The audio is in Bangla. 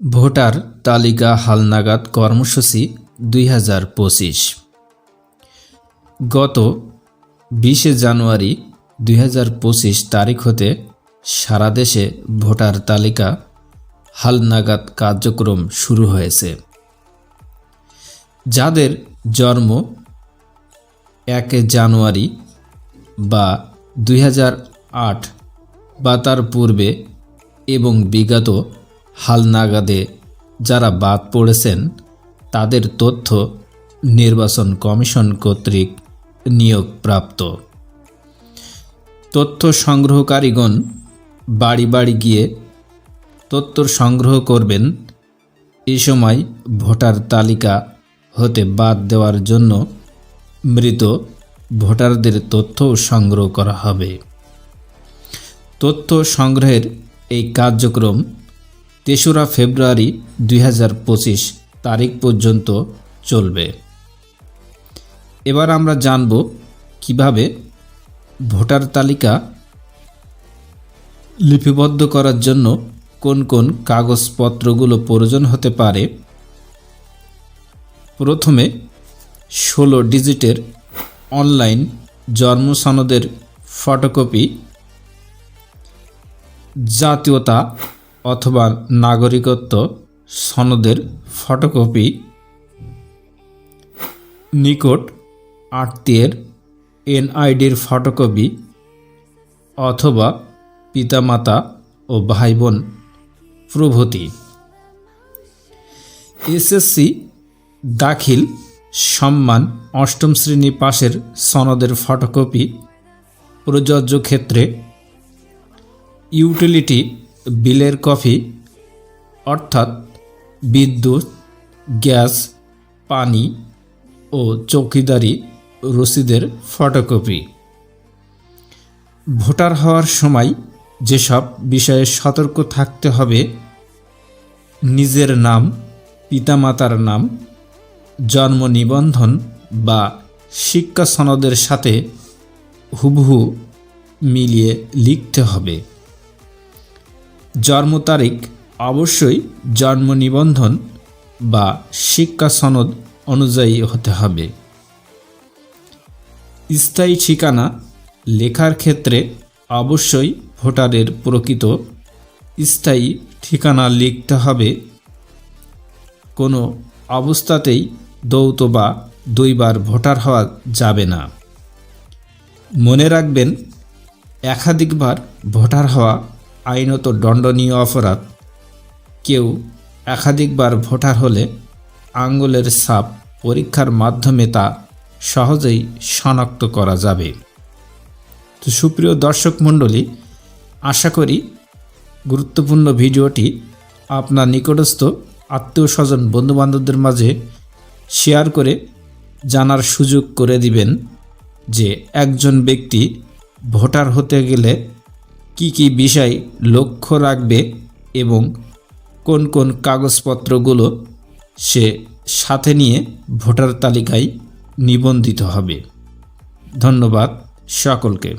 ভোটার তালিকা হালনাগাদ কর্মসূচি দুই হাজার পঁচিশ। গত বিশে জানুয়ারি দুই হাজার পঁচিশ তারিখ হতে সারা দেশে ভোটার তালিকা হালনাগাদ কার্যক্রম শুরু হয়েছে। যাদের জন্ম এক জানুয়ারি বা দুই বা তার পূর্বে এবং বিগত হালনাগাদে যারা বাদ পড়েছেন, তাদের তথ্য নির্বাচন কমিশন কর্তৃক নিয়োগপ্রাপ্ত। তথ্য সংগ্রহকারীগণ বাড়ি বাড়ি গিয়ে তথ্য সংগ্রহ করবেন। এ সময় ভোটার তালিকা হতে বাদ দেওয়ার জন্য মৃত ভোটারদের তথ্য সংগ্রহ করা হবে। তথ্য সংগ্রহের এই কার্যক্রম তেসরা ফেব্রুয়ারি দুই হাজার পঁচিশ তারিখ পর্যন্ত চলবে। এবার আমরা জানব কীভাবে ভোটার তালিকা লিপিবদ্ধ করার জন্য কোন কোন কাগজপত্রগুলো প্রয়োজন হতে পারে। প্রথমে ষোলো ডিজিটের অনলাইন জন্ম ফটোকপি, জাতীয়তা অথবা নাগরিকত্ব সনদের ফটোকপি নিকট আত্মীয়ের এনআইডির ফটোকপি অথবা পিতামাতা ও ভাই বোন প্রভৃতি। এসএসসি দাখিল সম্মান অষ্টম শ্রেণি পাশের সনদের ফটোকপি প্রযোজ্য ক্ষেত্রে ইউটিলিটি বিলের কপি অর্থাৎ বিদ্যুৎ, গ্যাস, পানি ও চৌকিদারি রসিদের ফটোকপি। ভোটার হওয়ার সময় যেসব বিষয়ে সতর্ক থাকতে হবে, নিজের নাম, পিতামাতার নাম, জন্ম নিবন্ধন বা শিক্ষা সনদের সাথে হুবহু মিলিয়ে লিখতে হবে। জন্ম তারিখ অবশ্যই জন্ম নিবন্ধন বা শিক্ষা সনদ অনুযায়ী হতে হবে। স্থায়ী ঠিকানা লেখার ক্ষেত্রে অবশ্যই ভোটারের প্রকৃত স্থায়ী ঠিকানা লিখতে হবে। কোনো অবস্থাতেই দৌত বা দুইবার ভোটার হওয়া যাবে না। মনে রাখবেন, একাধিকবার ভোটার হওয়া আইনত দণ্ডনীয় অপরাধ। কেউ একাধিকবার ভোটার হলে আঙ্গুলের ছাপ পরীক্ষার মাধ্যমে তা সহজেই শনাক্ত করা যাবে। তো সুপ্রিয় দর্শক মণ্ডলী, আশা করি গুরুত্বপূর্ণ ভিডিওটি আপনার নিকটস্থ আত্মীয় স্বজন, বন্ধুবান্ধবদের মাঝে শেয়ার করে জানার সুযোগ করে দিবেন যে একজন ব্যক্তি ভোটার হতে গেলে কি কি বিষয় লক্ষ্য রাখবে এবং কোন কোন কাগজপত্রগুলো সে সাথে নিয়ে ভোটার তালিকায় নিবন্ধিত হবে? ধন্যবাদ সকলকে।